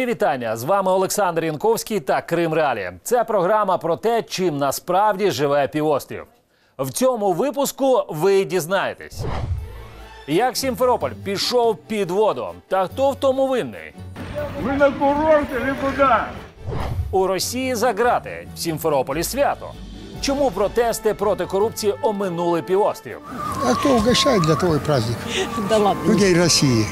Мої вітання з вами Олександр Янковський та Крим Реалі. Це програма про те, чим насправді живе півострів. В цьому випуску ви дізнаєтесь, як Сімферополь пішов під воду, та хто в тому винний. Вы на курорте или? У Росії за грати в Сімферополі свято. Чому протести проти корупції оминули півострів? А кто угощает для того и праздник? Да ладно. Людей России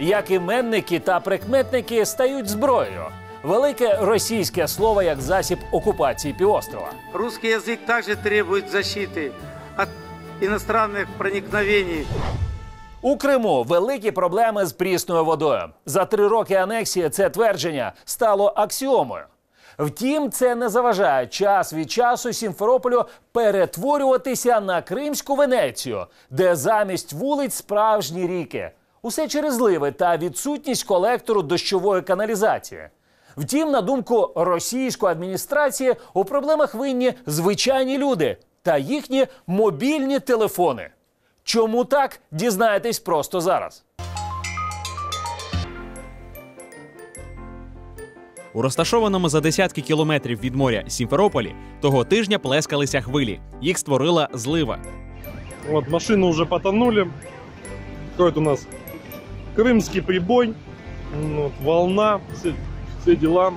Як іменники та прикметники стають зброєю. Велике російське слово як засіб окупації півострова. Русский язык также требует защиты от иностранных проникновений. У Криму великі проблеми з прісною водою. За три роки анексії це твердження стало аксіомою. Втім, це не заважає час від часу Сімферополю перетворюватися на Кримську Венецію, де замість вулиць справжні ріки. Усе через зливи та відсутність колектору дощової каналізації. Втім, на думку російської адміністрації, у проблемах винні звичайні люди та їхні мобільні телефони. Чому так дізнаєтесь просто зараз? У розташованому за десятки кілометрів від моря Сімферополі того тижня плескалися хвилі. Їх створила злива. Вот машины уже потонули. Какой-то у нас крымский прибой, вот, волна, все, все дела.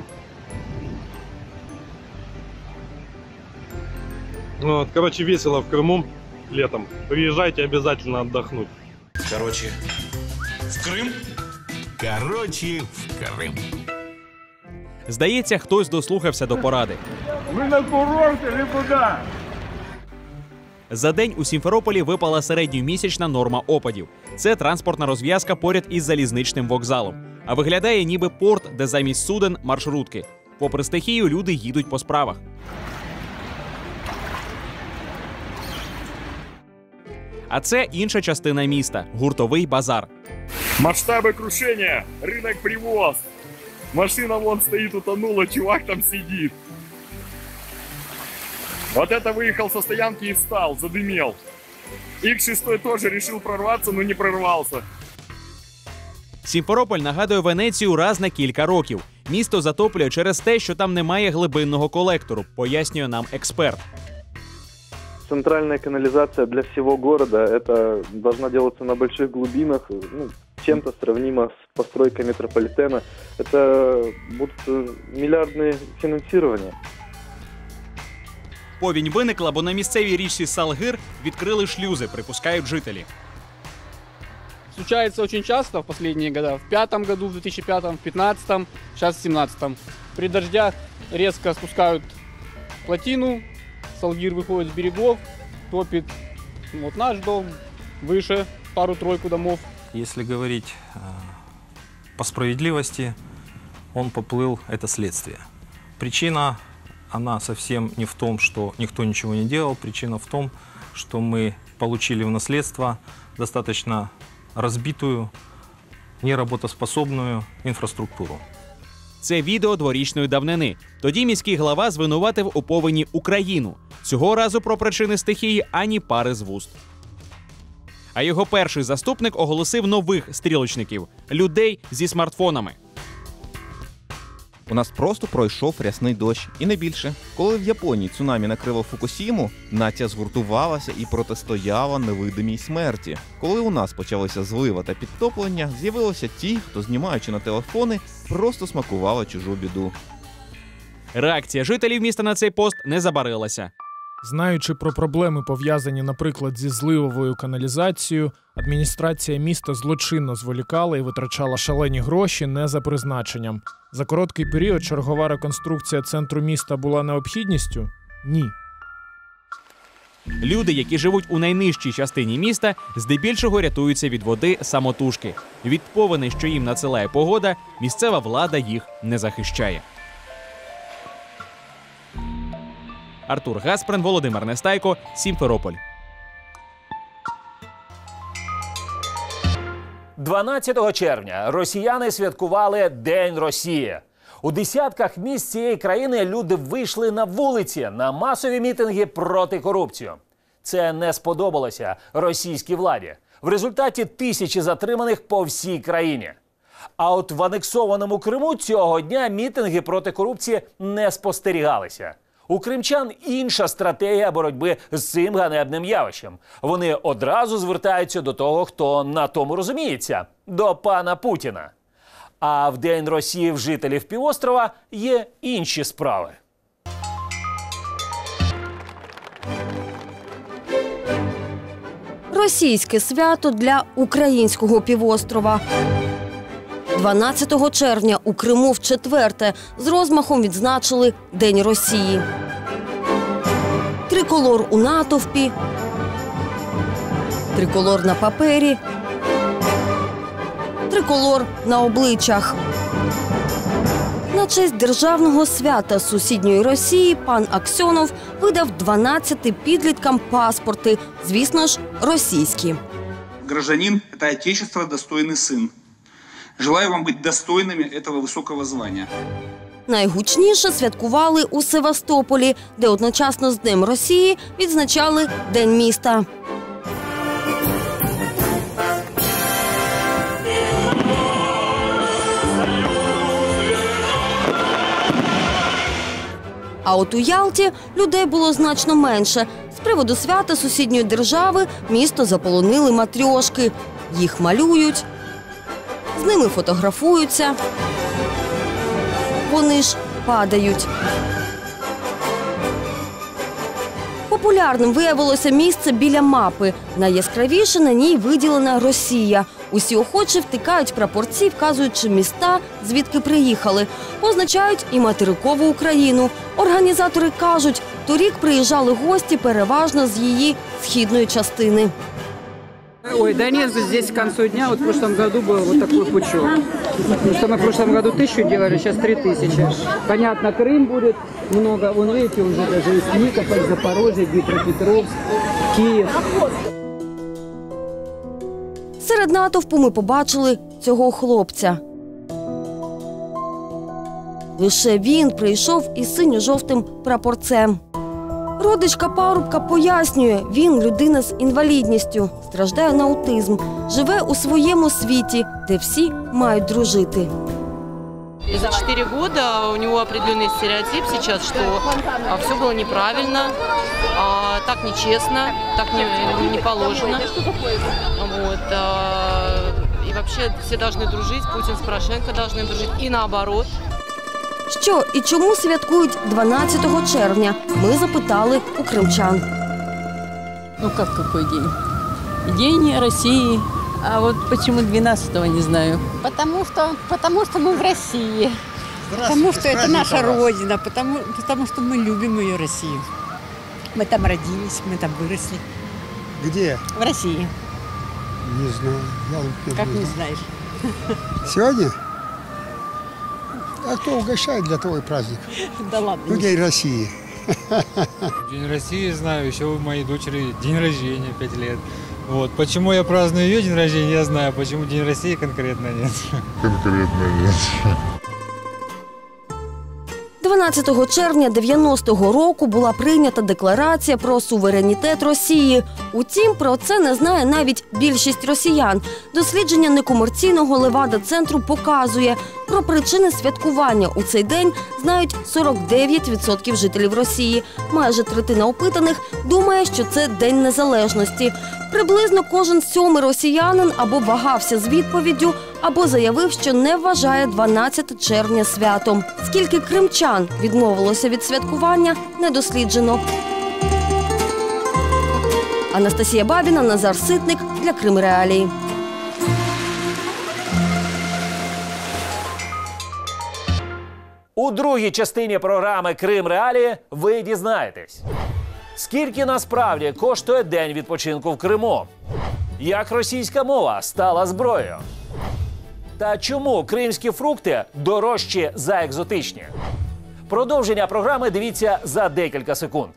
Вот, короче, весело в Крыму летом. Приезжайте обязательно отдохнуть. Короче, в Крым? Короче, в Крым. Здається, хтось дослухався до поради. Вы на курорте или куда? За день у Сімферополі випала середньомісячна норма опадів. Це транспортна розв'язка поряд із залізничним вокзалом. А виглядає ніби порт, де замість суден маршрутки. Попри стихію, люди їдуть по справах. А це інша частина міста гуртовий базар. Масштабы крушения. Рынок привоз. Машина вон стоит, утонула, чувак там сидит. Вот это выехал со стоянки и встал, задымел. X6 тоже решил прорваться, но не прорвался. Сімферополь нагадує Венецію раз на кілька років. Місто затоплює через те, що там немає глибинного колектору, пояснює нам експерт. центральная канализация для всего города, это должна делаться на больших глубинах, ну, чем-то сравнимо с постройкой метрополитена. Это будут э, миллиардные финансирования. Повінь виникла, бо на місцевій річці Салгир відкрили шлюзи, припускають жителі. Случается очень часто в последние года. В пятом году, в 2005, в 15, сейчас в 17. При дождях резко спускают плотину, Салгир выходит с берегов, топит вот наш дом, выше пару-тройку домов. Если говорить э, по справедливости, он поплыл, это следствие. Причина, она совсем не в том, что никто ничего не делал, причина в том, что мы получили в наследство достаточно разбитую, неработоспособную инфраструктуру. Це відео дворічної давнини. Тоді міський глава звинуватив у повені Україну. Цього разу про причини стихії ані пари з вуст. А його перший заступник оголосив нових стрілочників людей зі смартфонами. У нас просто пройшов рясний дощ, і не більше. Коли в Японії цунамі накрило Фукусіму, нація згуртувалася і протистояла невидимій смерті. Коли у нас почалися злива та підтоплення, з'явилися ті, хто, знімаючи на телефони, просто смакували чужу біду. Реакція жителів міста на цей пост не забарилася. Знаючи про проблеми, пов'язані, наприклад, зі зливовою каналізацією, адміністрація міста злочинно зволікала і витрачала шалені гроші не за призначенням. За короткий період чергова реконструкція центру міста була необхідністю? Ні. Люди, які живуть у найнижчій частині міста, здебільшого рятуються від води самотужки. Від повені, що їм надсилає погода, місцева влада їх не захищає. Артур Гаспрен, Володимир Нестайко, Сімферополь. 12 червня росіяни святкували День Росії. У десятках міст цієї країни люди вийшли на вулиці на масові мітинги проти корупції. Це не сподобалося російській владі. В результаті тисячі затриманих по всій країні. А от в анексованому Криму цього дня мітинги проти корупції не спостерігалися. У кримчан інша стратегія боротьби з цим ганебним явищем. Вони одразу звертаються до того, хто на тому розуміється до пана Путіна. А в День Росії в жителів півострова є інші справи. Російське свято для українського півострова. 12 червня у Криму в четверте з розмахом відзначили День Росії. Триколор у натовпі, триколор на папері, триколор на обличчях. На честь державного свята сусідньої Росії пан Аксьонов видав 12 підліткам паспорти, звісно ж, російські. Гражданин – это отечество, достойный сын. Желаю вам быть достойными этого высокого звания. Найгучніше святкували у Севастополі, де одночасно з Днем Росії відзначали День міста. А от у Ялті людей було значно менше. З приводу свята сусідньої держави місто заполонили матрьошки. Їх малюють, з ними фотографуються. Вони ж падають. Популярним виявилося місце біля мапи. Найяскравіше на ній виділена Росія. Усі охочі втикають прапорці, вказуючи міста, звідки приїхали. Позначають і материкову Україну. Організатори кажуть, торік приїжджали гості переважно з її східної частини. Ой, да нет, здесь к концу дня, вот в прошлом году был вот такой пучок. Потому что мы в прошлом году тысячу делали, сейчас три тысячи. Понятно, Крым будет много, вон видите, уже даже есть Никополь, Запорожье, Днепропетровск, Киев. Серед натовпу ми побачили цього хлопця. Лише він прийшов із синьо-жовтим прапорцем. Родичка парубка пояснює, він людина з інвалідністю, страждає на аутизм, живе у своєму світі, де всі мають дружити. И за 4 года у него определенный стереотип сейчас, что все было неправильно, а, так нечестно, так не, не положено. Вот, а, и вообще все должны дружить, Путин с Порошенко должны дружить, и наоборот. Що і чому святкують 12 червня? Ми запитали у кримчан. Ну как какой день? День России. А вот почему 12-го, не знаю. Потому что, потому что мы в России. Потому что это наша родина, потому, потому что мы любим ее Россию. Мы там родились, мы там выросли. Где? В России. Не знаю. Я вот Как знаю. не знаешь? Сегодня? А кто угощает для твой праздник? Да ладно. Людей России. День России знаю, еще у моей дочери день рождения 5 лет. Вот. Почему я праздную ее день рождения, я знаю. Почему День России конкретно нет. Конкретно нет. 12 червня 90-го року була прийнята декларація про суверенітет Росії. Утім, про це не знає навіть більшість росіян. Дослідження некомерційного левада центру показує, про причини святкування у цей день знають 49% жителів Росії. Майже третина опитаних думає, що це День Незалежності. Приблизно кожен сьомий росіянин або вагався з відповіддю, або заявив, що не вважає 12 червня святом. Скільки кримчан відмовилося від святкування, не досліджено. Анастасія Бабіна, Назар Ситник для Крим Реалії. У другій частині програми Крим Реалії ви дізнаєтесь, скільки насправді коштує день відпочинку в Криму, як російська мова стала зброєю, та чому кримські фрукти дорожчі за екзотичні. Продовження програми дивіться за декілька секунд.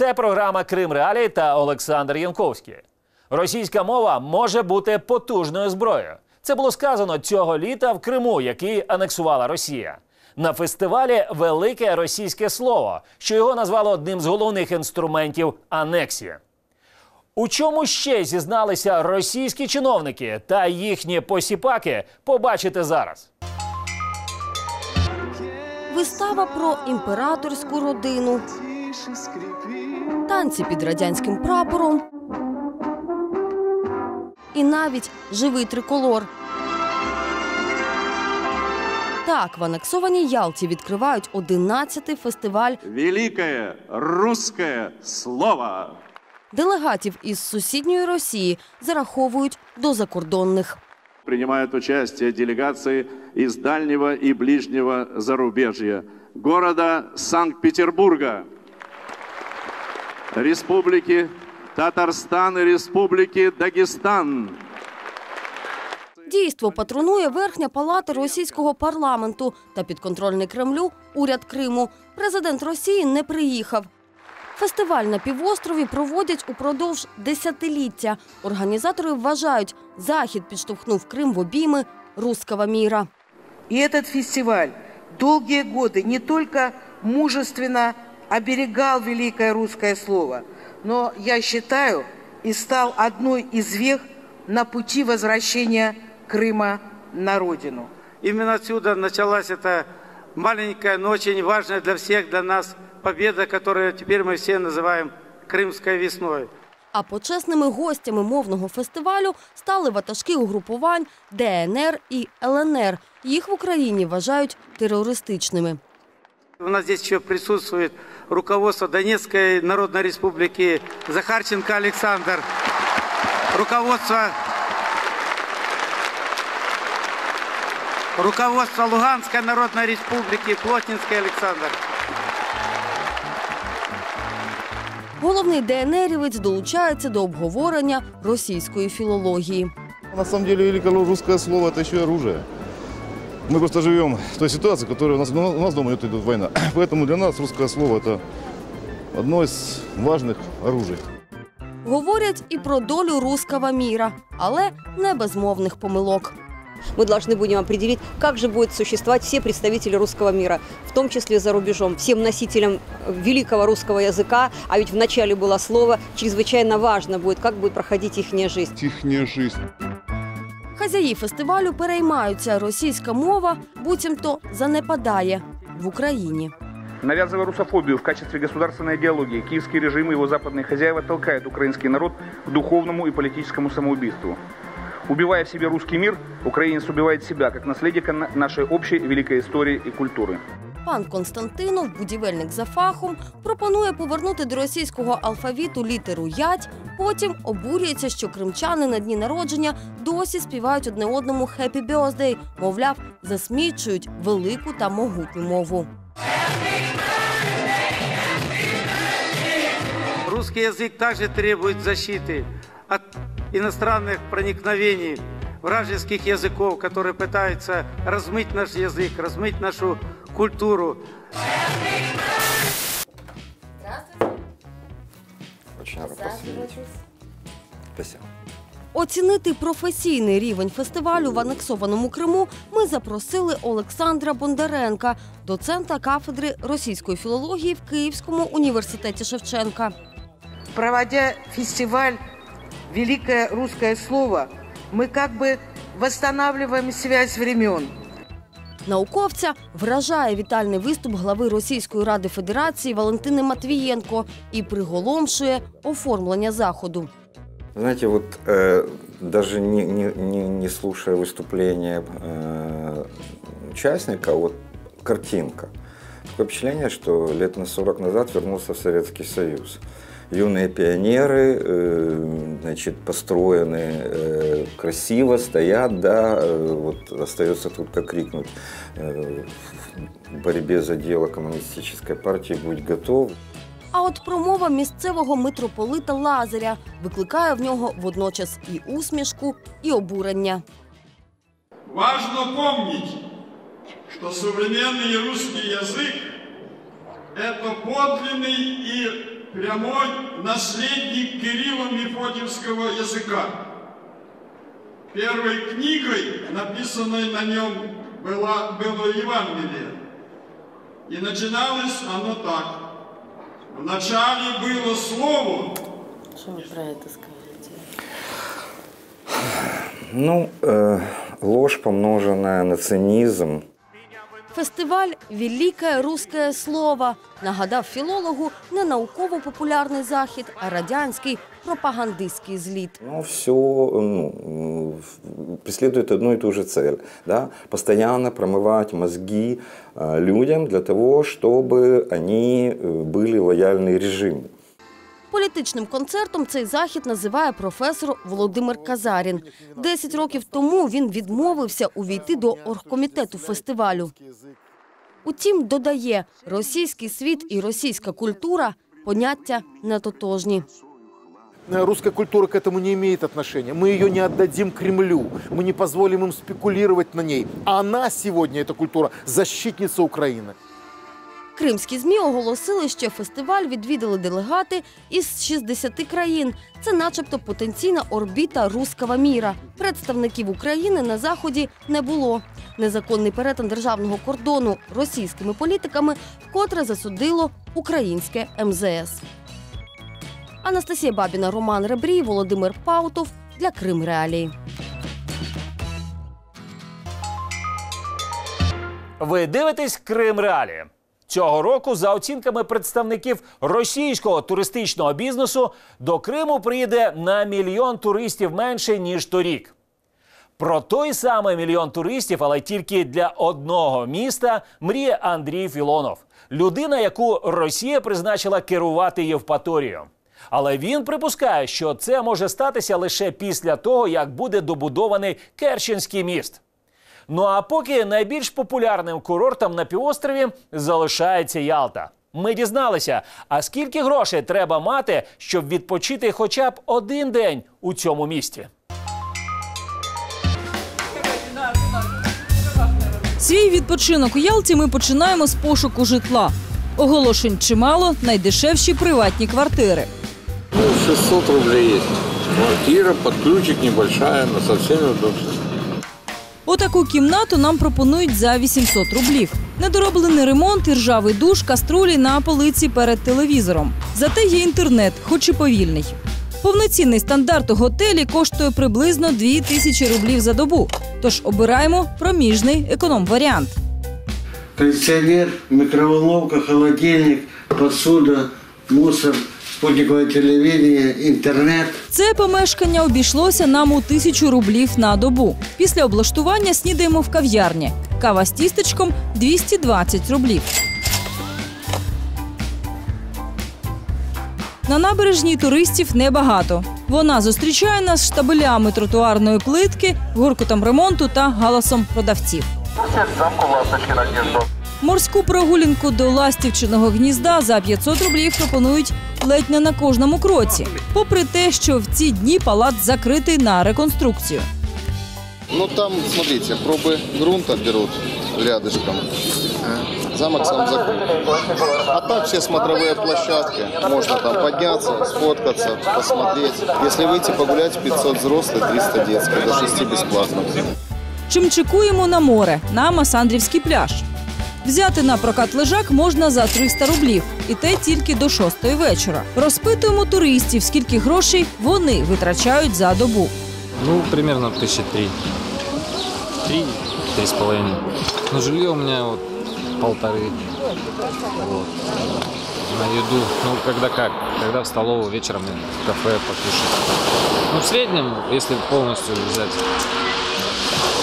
Це програма Крим Реалії та Олександр Янковський. Російська мова може бути потужною зброєю. Це було сказано цього літа в Криму, який анексувала Росія. На фестивалі Велике російське слово, що його назвали одним з головних інструментів анексії. У чому ще зізналися російські чиновники та їхні посіпаки, побачите зараз. Вистава про імператорську родину, танці під радянським прапором і навіть живий триколор. Так, в анексованій Ялті відкривають 11-й фестиваль Великое русское слово. делегатів із сусідньої Росії зараховують до закордонних. Принимают участие делегации из дальнего и ближнего зарубежья, города Санкт-Петербурга, Республики Татарстан и Республики Дагестан. Дійство патронує верхня палата російського парламенту та підконтрольний Кремлю уряд Криму. Президент Росії не приїхав. Фестиваль на півострові проводять упродовж десятиліття. Організатори вважають, захід підштовхнув Крим в обійми руского міра. И этот фестиваль долгие годы не только мужественно оберегал великое русское слово, но, я считаю, и стал одной из вех на пути возвращения Крыма на родину. Именно отсюда началась эта маленькая, но очень важная для всех, для нас победа, которую теперь мы все называем Крымской весной. А почесними гостями мовного фестивалю стали ватажки угрупувань ДНР і ЛНР. Їх в Україні вважають терористичними. У нас здесь еще присутствует руководство Донецкой Народной Республики Захарченко Александр, руководство, руководство Луганской Народной Республики Плотнинский Александр. Головний ДНРівець долучається до обговорення російської філології. На самом деле великое русское слово – это еще и оружие. Мы просто живем в той ситуации, которая у нас, ну, у нас дома идет, идет война. Поэтому для нас русское слово – это одно из важных оружий. Говорять і про долю руского міра, але не без мовних помилок. мы должны будем определить, как же будут существовать все представители русского мира, в том числе за рубежом, всем носителям великого русского языка, а ведь в начале было слово, чрезвычайно важно будет, как будет проходить их жизнь. Ихняя жизнь. Хазяї фестивалю переймаються. Російська мова буцімто занепадає в Україні. Навязывая русофобию в качестве государственной идеологии, киевский режим и его западные хозяева толкают украинский народ к духовному и политическому самоубийству. Убивая в себе русский мир, украинец убивает себя как наследника на- нашей общей великой истории и культуры. Пан Константинов, будівельник за фахом, пропонує повернути до російського алфавіту літеру ять. Потім обурюється, що кримчани на дні народження досі співають одне одному «Happy Birthday», мовляв, засмічують велику та могутню мову. Русский язык также требует защиты от иностранных проникновений вражеских языков, которые пытаются размыть наш язык, размыть нашу культуру. Очень рад вас видеть. Спасибо. Оцінити професійний рівень фестивалю в анексованому Криму ми запросили Олександра Бондаренка, доцента кафедри російської філології в Київському університеті Шевченка. Проводя фестиваль «Великое русское слово», мы как бы восстанавливаем связь времен. Науковця вражає вітальний виступ глави Російської ради Федерації Валентини Матвієнко і приголомшує оформлення заходу. Знаете, вот э, даже не, не, не, не слушая выступления э, участника, вот картинка. Такое впечатление, что лет на 40 назад вернулся в Советский Союз. Юные пионеры, э, значит, построены э, красиво, стоят, да, э, вот остается только крикнуть э, в борьбе за дело коммунистической партии «Будь готов». А от промова місцевого митрополита Лазаря викликає в нього водночас і усмішку, і обурення. Важно помнить, что современный русский язык – это подлинный и прямой наследник Кирилла-Мефодиевского языка. Первой книгой, написанной на нем, была, было Евангелие. И начиналось оно так. Вначале было Слово, Что вы про это скажете? Ну, э, ложь, помноженная на цинизм, Фестиваль Велике русське слово нагадав філологу не науково-популярний захід, а радянський пропагандистський зліт. Ну, все ну, м, преследует одну и ту же цель. Да? Постоянно промывать мозги э, людям для того, чтобы они э, были лояльны режиму. Політичним концертом цей захід називає професор Володимир Казарін. Десять років тому він відмовився увійти до оргкомітету фестивалю. Утім, додає, російський світ і російська культура – поняття нетотожні. Русская культура к этому не имеет отношения. Мы ее не отдадим Кремлю. Мы не позволим им спекулировать на ней. А она сегодня, эта культура, защитница Украины. Кримські ЗМІ оголосили, що фестиваль відвідали делегати із 60 країн. Це начебто потенційна орбіта руського міра. Представників України на заході не було. Незаконний перетин державного кордону російськими політиками вкотре засудило українське МЗС. Анастасія Бабіна, Роман Ребрій, Володимир Паутов для Крим Реалії. Ви дивитесь Крим Реалі. Цього року, за оцінками представників російського туристичного бізнесу, до Криму приїде на мільйон туристів менше ніж торік. Про той самий мільйон туристів, але тільки для одного міста, мріє Андрій Філонов, людина, яку Росія призначила керувати Євпаторією. Але він припускає, що це може статися лише після того, як буде добудований Керченський міст. Ну а поки найбільш популярним курортом на півострові залишається Ялта. Ми дізналися, а скільки грошей треба мати, щоб відпочити хоча б один день у цьому місті. Свій відпочинок у Ялті ми починаємо з пошуку житла. Оголошень чимало, найдешевші приватні квартири. Ну, 600 рублей есть. Квартира, под ключик небольшая, но со всеми удобствами. Отаку кімнату нам пропонують за 800 рублів. Недороблений ремонт, і ржавий душ, каструлі на полиці перед телевізором. Зате є інтернет, хоч і повільний. Повноцінний стандарт у готелі коштує приблизно 2 тисячі рублів за добу. Тож обираємо проміжний економ-варіант. кондиционер, микроволновка, холодильник, посуда, мусор, спутниковое телевидение, интернет. Це помешкання обійшлося нам у тисячу рублів на добу. Після облаштування снідаємо в кав'ярні. Кава з тістечком 220 рублів. На набережній туристів небагато. Вона зустрічає нас штабелями тротуарної плитки, гуркотом ремонту та галасом продавців. замку ласточки на гнездо. Морську прогулянку до ластівчиного гнізда за 500 рублів пропонують ледь не на кожному кроці. Попри те, що в ці дні палац закритий на реконструкцію. Ну там, смотрите, пробы грунта берут рядышком. Замок сам закрыт. А так все смотровые площадки. Можно там подняться, сфоткаться, посмотреть. Если выйти погулять, 500 взрослых, 300 детских, до 6 бесплатно. Чимчикуємо на море на Масандрівський пляж. Взяти на прокат лежак можна за 300 рублів, і те тільки до 6 вечора. Розпитуємо туристів, скільки грошей вони витрачають за добу. Ну, примерно тысячи три. Три, три с половиной. Но жилье у меня вот полторы. Вот. На еду, ну, когда как. Когда в столовую, вечером в кафе покушать. Ну, в среднем, если полностью взять,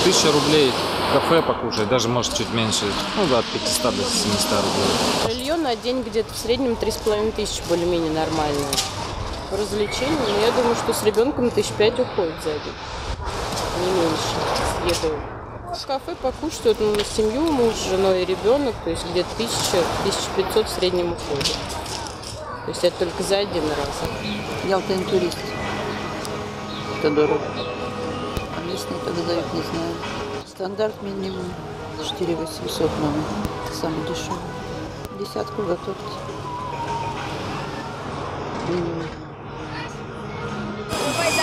тысяча рублей в кафе покушать, даже может чуть меньше, ну, да, от 500 до 700 рублей. Жилье на день где-то в среднем 3,5 тысячи более-менее нормальное. По развлечению, ну, я думаю, что с ребенком тысяч пять уходит за день. Не меньше. Еду. В кафе покушать, вот, ну, на семью, муж, с женой и ребенок, то есть где-то тысяча, тысяча пятьсот в среднем уходит. То есть это только за один раз. Ялта интурист. Это дорого. А местные так сдают, не знаю. Стандарт минимум 4 800 номер. Самый дешевый. Десятку готовьте. Минимум.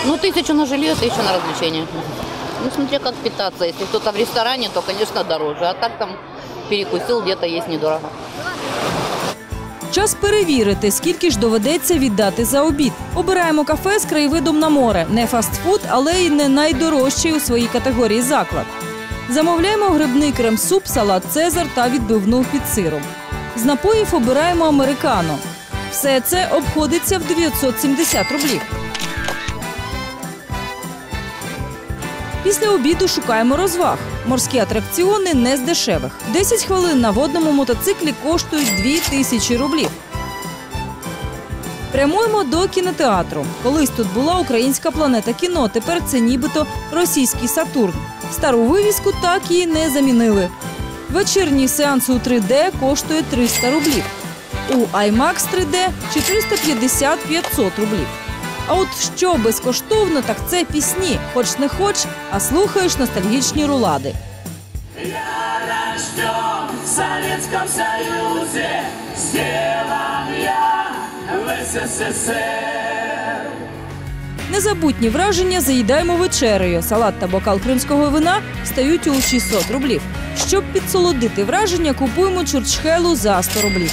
Ну, тысячу на жилье, тысячу на развлечения. Ну, смотря как питаться. Если кто-то в ресторане, то, конечно, дороже. А так там перекусил, где-то есть недорого. Час перевірити, скільки ж доведеться віддати за обід. Обираємо кафе з краєвидом на море. Не фастфуд, але й не найдорожчий у своїй категорії заклад. Замовляємо грибний крем-суп, салат Цезар та відбивну під сиром. З напоїв обираємо американо. Все це обходиться в 970 рублів. Після обіду шукаємо розваг. Морські атракціони не з дешевих. 10 хвилин на водному мотоциклі коштують 2 тисячі рублів. Прямуємо до кінотеатру. Колись тут була українська планета кіно. Тепер це нібито російський Сатурн. Стару вивіску так і не замінили. Вечірній сеанс у 3D коштує 300 рублів. У IMAX 3D 450-500 рублів. А от що безкоштовно, так це пісні. Хоч не хоч, а слухаєш ностальгічні рулади. рожден в Советском Союзе, сделан я в СССР. Незабутні враження заїдаємо вечерею. Салат та бокал кримського вина стають у 600 рублів. Щоб підсолодити враження, купуємо чурчхелу за 100 рублів.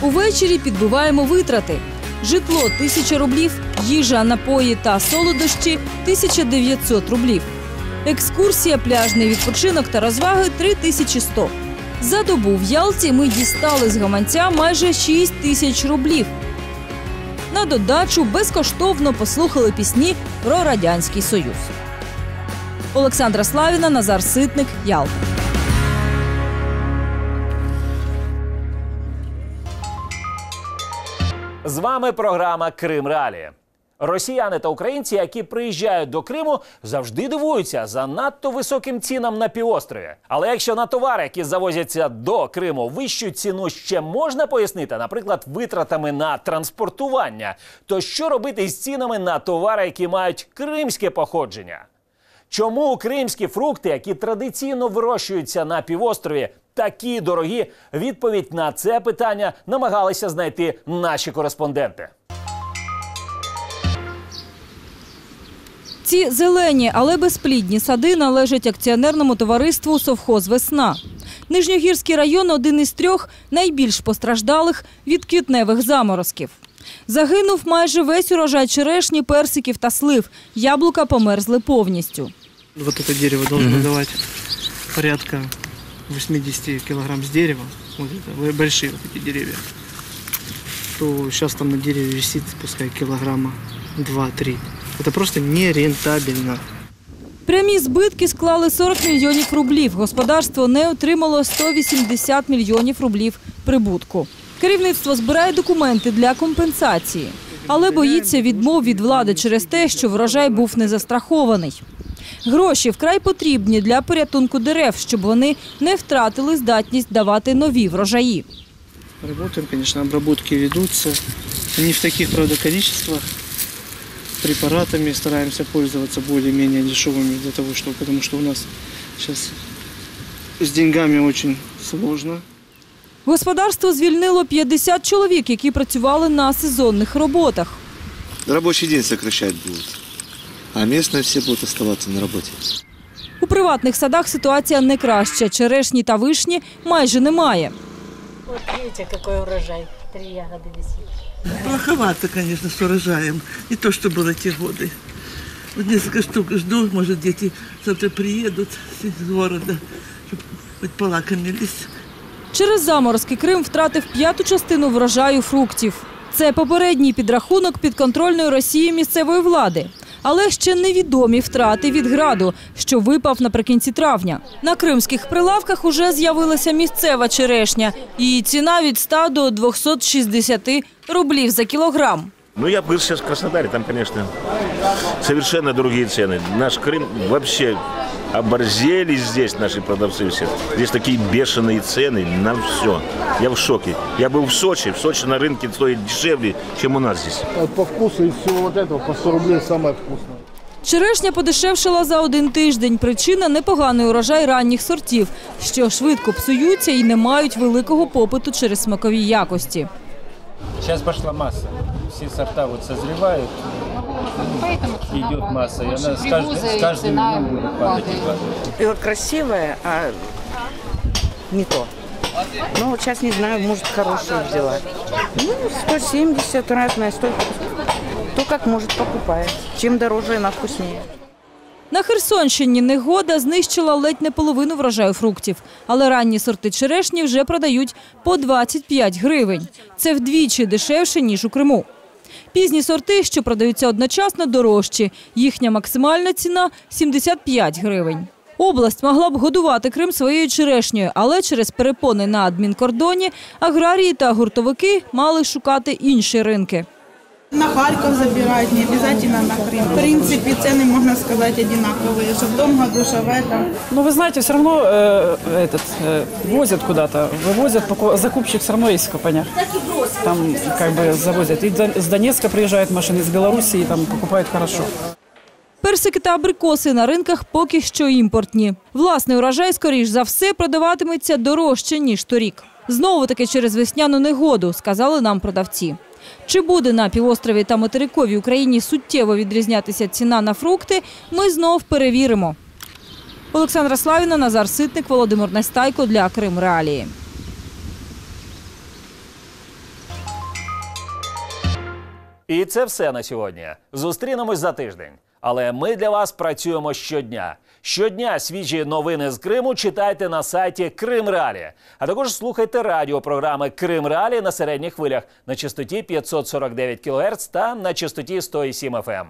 Увечері підбиваємо витрати. Житло 1000 рублів, їжа, напої та солодощі 1900 рублів. Екскурсія, пляжний відпочинок та розваги 3100. За добу в Ялті ми дістали з гаманця майже 6 тисяч рублів. На додачу безкоштовно послухали пісні про Радянський Союз. Олександра Славіна, Назар Ситник, Ялта. З вами програма Крим Ралі. Росіяни та українці, які приїжджають до Криму, завжди дивуються занадто високим цінам на півострові. Але якщо на товари, які завозяться до Криму, вищу ціну ще можна пояснити, наприклад, витратами на транспортування, то що робити з цінами на товари, які мають кримське походження? Чому кримські фрукти, які традиційно вирощуються на півострові, такі дорогі? Відповідь на це питання намагалися знайти наші кореспонденти. Ці зелені, але безплідні сади належать акціонерному товариству Совхоз Весна. Нижньогірський район один із трьох найбільш постраждалих від квітневих заморозків. Загинув майже весь урожай черешні, персиків та слив. Яблука померзли повністю. Вот это дерево должно давать порядка 80 килограмм с дерева. Вот это вы- большие вот эти деревья. То сейчас там на дереве висит, пускай килограмма 2-3. Это просто нерентабельно. Прямі збитки склали 40 мільйонів рублів. Господарство не отримало 180 мільйонів рублів прибутку. Керівництво збирає документи для компенсації, але боїться відмов від влади через те, що врожай був не застрахований. Гроші вкрай потрібні для порятунку дерев, щоб вони не втратили здатність давати нові врожаї. Работаем, конечно, обработки ведутся. Не в таких, правда, количествах Препаратами стараемся пользоваться более-менее дешевыми для того, чтобы, потому что у нас сейчас с деньгами очень сложно. Господарство звільнило 50 чоловік, які працювали на сезонних роботах. Рабочий день сокращать будут. А местные все будут оставаться на работе. У приватних садах ситуація не краща. Черешні та вишні майже немає. Вот видите, какой урожай. Три ягоды висит. Плоховато, конечно, с урожаем. Не то, что было те годы. Вот несколько штук жду, может, дети завтра приедут из города, чтобы хоть полакомились. Через заморозки Крим втратив п'яту частину врожаю фруктів. Це попередній підрахунок підконтрольної Росії місцевої влади. Але ще невідомі втрати від граду, що випав наприкінці травня. На кримських прилавках уже з'явилася місцева черешня. Її ціна від 100 до 260 рублів за кілограм. Ну, я был сейчас в Краснодаре, там, конечно, совершенно другие цены. Наш Крым вообще оборзели здесь наши продавцы все. Здесь такие бешеные цены на все. Я в шоке. Я был в Сочи. В Сочи на рынке стоит дешевле, чем у нас здесь. По вкусу из всего вот этого по 100 рублей самое вкусное. Черешня подешевшала за один тиждень. Причина – непоганий урожай ранніх сортів, що швидко псуються і не мають великого попиту через смакові якості. Сейчас пошла масса. Все сорта вот созревают, идет масса, и она с, кажд- с каждым днем будет падать и вот красивое, а не то. Ну, вот сейчас не знаю, может, хорошую взяла. Ну, 170 разная, столько. Кто как может покупает. Чем дороже, она вкуснее. На Херсонщині негода знищила ледь не половину врожаю фруктів, але ранні сорти черешні вже продають по 25 гривень. Це вдвічі дешевше, ніж у Криму. Пізні сорти, що продаються одночасно, дорожчі. Їхня максимальна ціна – 75 гривень. Область могла б годувати Крим своєю черешньою, але через перепони на адмінкордоні аграрії та гуртовики мали шукати інші ринки. На Харьков забирают, не обязательно на Крым. В принципе, цены, можно сказать, одинаковые. Что в том году, что в этом. Но вы знаете, все равно э, этот, э, возят куда-то, вывозят, поку- закупщик все равно есть в Капанях. Там как бы завозят. И до- с Донецка приезжают машины, из Белоруссии там покупают хорошо. Персики та абрикоси на ринках поки що імпортні. Власний урожай, скоріш за все, продаватиметься дорожче, ніж торік. Знову таки через весняну негоду, сказали нам продавці. Чи буде на півострові та материковій Україні суттєво відрізнятися ціна на фрукти, ми знов перевіримо. Олександра Славіна, Назар Ситник, Володимир Настайко для Крим Реалії. І це все на сьогодні. Зустрінемось за тиждень. Але ми для вас працюємо щодня. Щодня свіжі новини з Криму читайте на сайті Крим Ралі, А також слухайте радіопрограми Крим Ралі на середніх хвилях на частоті 549 кГц та на частоті 107 FM.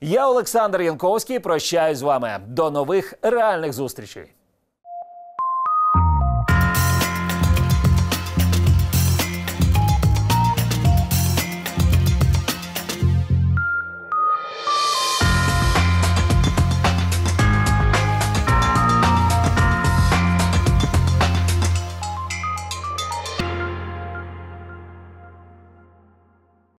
Я Олександр Янковський. Прощаюсь з вами. До нових реальних зустрічей.